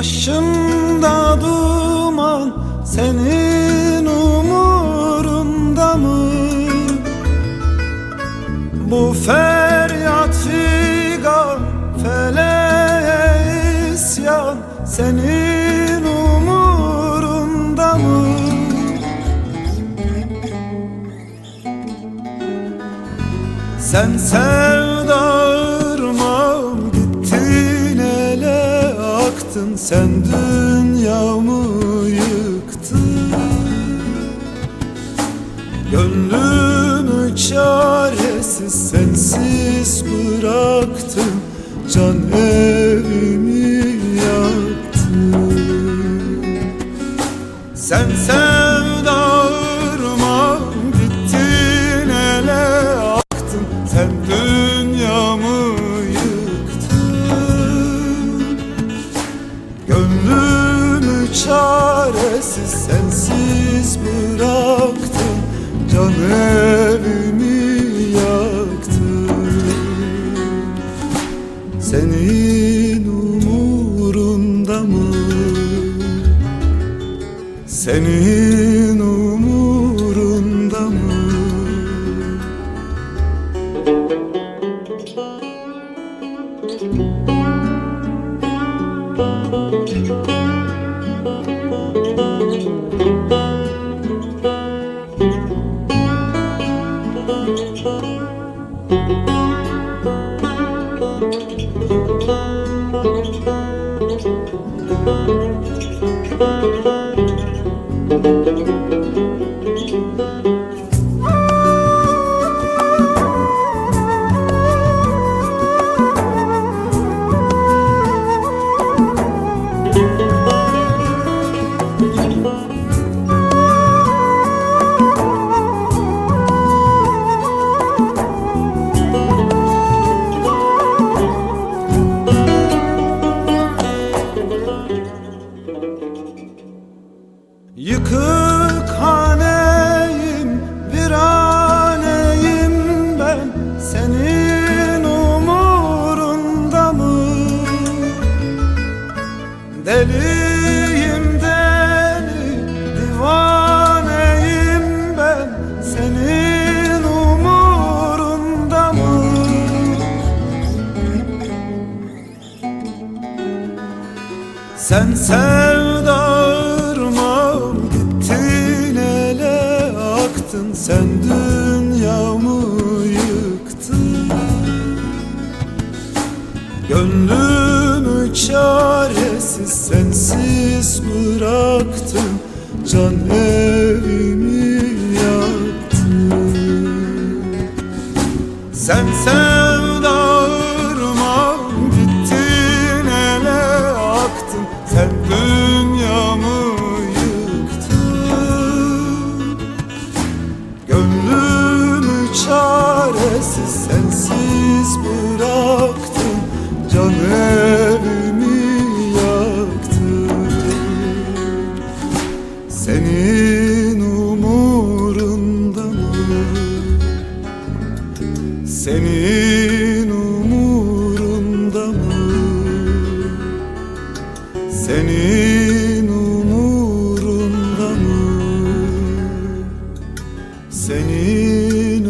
başımda duman Senin umurunda mı? Bu feryat figan, feleğe isyan Senin umurunda mı? Sen sevdarmam aktın Sen dünyamı yıktın. Gönlümü çaresiz sensiz bıraktın. Can evimi yaktın. Sen sevdarmam Senin umurunda mı? Deliyim deli, divaneyim ben. Senin umurunda mı? Sen sevdarmam gittin ele aktın. Sen dünyamı yıktın. Gönlümü çaresiz sensiz bıraktın Can evimi yaktın. Sen sevdarmam gittin ele aktın. Sen dünyamı yıktın. Gönlümü çaresiz sensiz bıraktın Senin umurunda mı? Senin umurunda mı? Senin umurunda mı? Senin